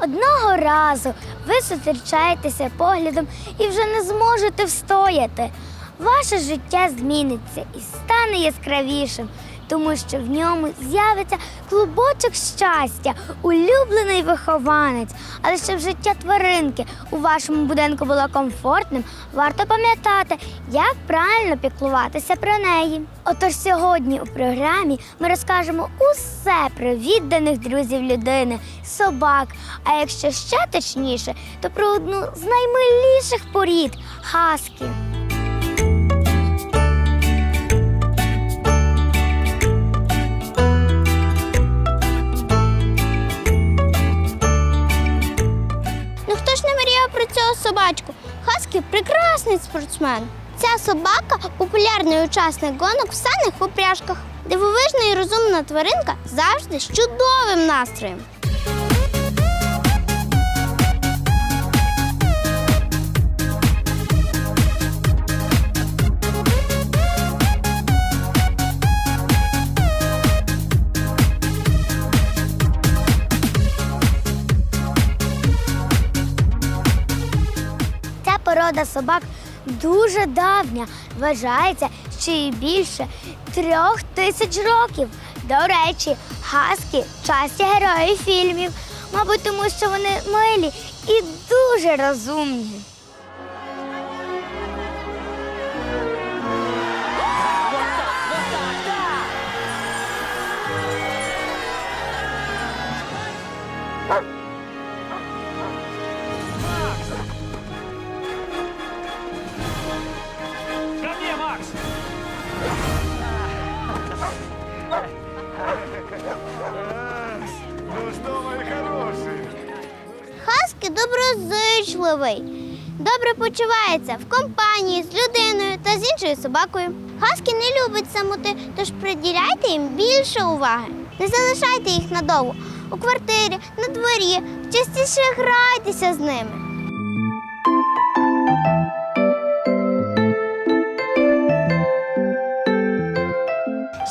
Одного разу ви зустрічаєтеся поглядом і вже не зможете встояти. Ваше життя зміниться і стане яскравішим, тому що в ньому з'явиться клубочок щастя, улюблений вихованець. Але щоб життя тваринки у вашому будинку було комфортним, варто пам'ятати, як правильно піклуватися про неї. Отож сьогодні у програмі ми розкажемо усе про відданих друзів людини, собак. А якщо ще точніше, то про одну з наймиліших порід хаскі. Мріяв про цього собачку? Хаскі прекрасний спортсмен. Ця собака популярний учасник гонок в саних упряжках. Дивовижна і розумна тваринка завжди з чудовим настроєм. Порода собак дуже давня. Вважається, що їй більше трьох тисяч років. До речі, хаски часті герої фільмів, мабуть, тому що вони милі і дуже розумні. Доброзичливий. Добре почувається в компанії з людиною та з іншою собакою. Хаски не любить самоти, тож приділяйте їм більше уваги. Не залишайте їх надовго у квартирі, на дворі, частіше грайтеся з ними.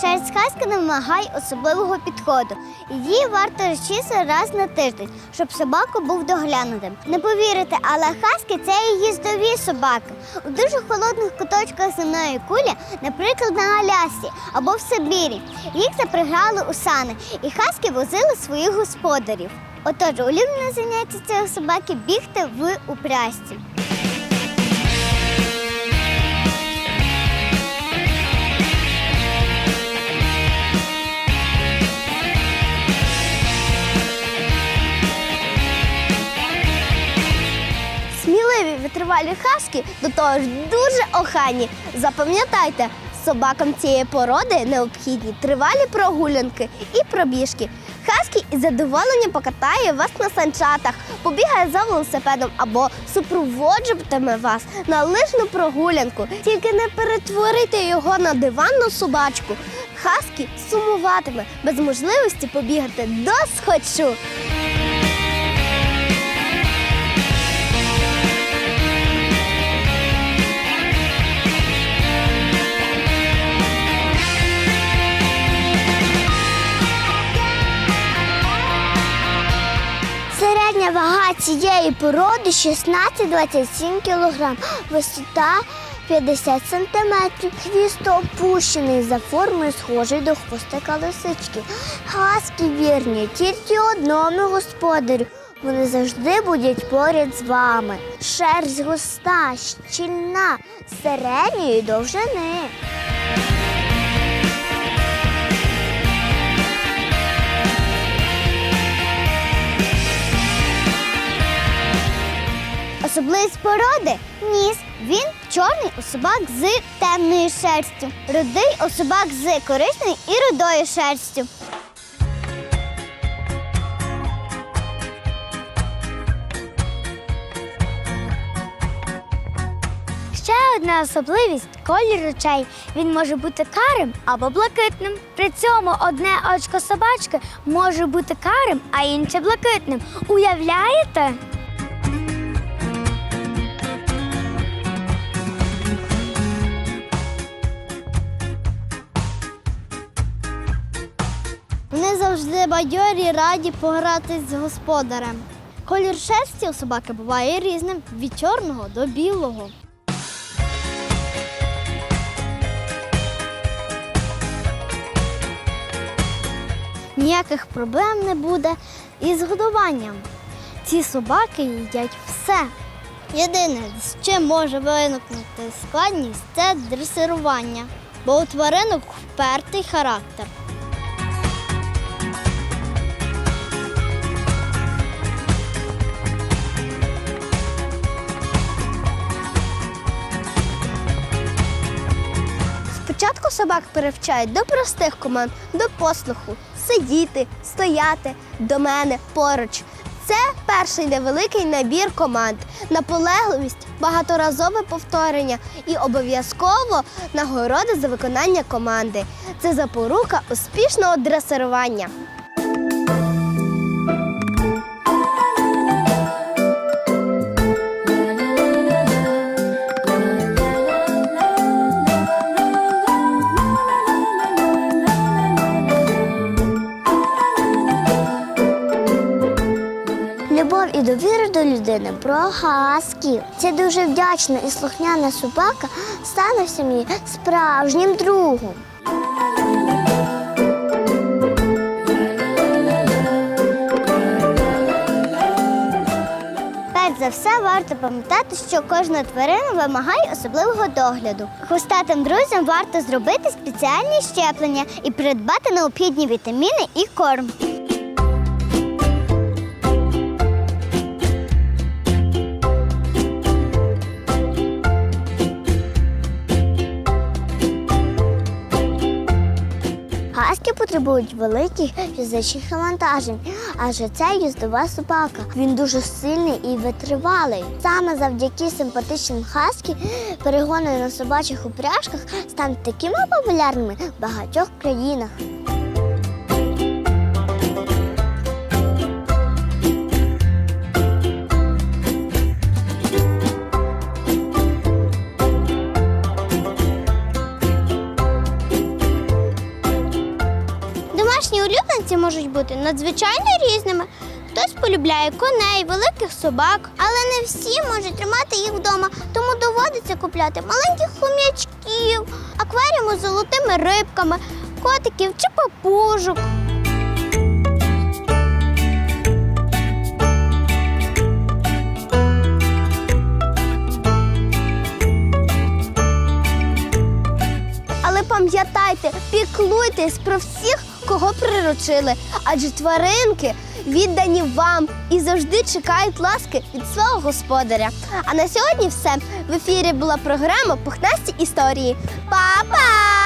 Шерсть хаски не вимагає особливого підходу. Її варто розчісти раз на тиждень, щоб собака був доглянутим. Не повірите, але хаски це і їздові собаки. У дуже холодних куточках земної кулі, наприклад, на Алясі або в Сибірі. Їх запрягали у сани, і хаски возили своїх господарів. Отож, улюблене заняття цього собаки бігти в упрясті. Витривалі хаски до того ж дуже охайні. Запам'ятайте, собакам цієї породи необхідні тривалі прогулянки і пробіжки. Хаскі із задоволенням покатає вас на санчатах, побігає за велосипедом або супроводжуватиме вас на лижну прогулянку. Тільки не перетворити його на диванну собачку. Хаскі сумуватиме без можливості побігати до схочу. Вага цієї породи 16-27 кг, висота 50 см. Хвіст опущений за формою, схожий до хвостика лисички. Хаски вірні тільки одному господарю. Вони завжди будуть поряд з вами. Шерсть густа, щільна, середньої довжини. Особливість породи ніс. Він чорний у собак з темною шерстю, рудий у собак з коричною і рудою шерстю. Ще одна особливість колір очей. Він може бути карим або блакитним. При цьому одне очко собачки може бути карим, а інше блакитним. Уявляєте? Завжди раді погратись з господарем. Колір шерсті у собаки буває різним від чорного до білого. Ніяких проблем не буде із годуванням. Ці собаки їдять все. Єдине, з чим може виникнути складність, це дресирування, бо у тваринок впертий характер. Спочатку собак перевчають до простих команд, до послуху, сидіти, стояти, до мене поруч. Це перший невеликий набір команд, наполегливість, багаторазове повторення і обов'язково нагороди за виконання команди. Це запорука успішного дресирування. Хасків. Це дуже вдячна і слухняна собака стане в сім'ї справжнім другом. За все, варто пам'ятати, що кожна тварина вимагає особливого догляду. Хвостатим друзям варто зробити спеціальні щеплення і придбати необхідні вітаміни і корм. Хаски потребують великих фізичних навантажень, адже це їздова собака. Він дуже сильний і витривалий. Саме завдяки симпатичним хаскі перегони на собачих упряжках стануть такими популярними в багатьох країнах. Домашні можуть бути надзвичайно різними. Хтось полюбляє коней, великих собак, але не всі можуть тримати їх вдома, тому доводиться купляти маленьких хом'ячків, акваріуми з золотими рибками, котиків чи папужок. Але пам'ятайте, піклуйтесь про всіх, кого приручили, адже тваринки віддані вам і завжди чекають ласки від свого господаря. А на сьогодні все. В ефірі була програма Пухнасті історії. Па-па!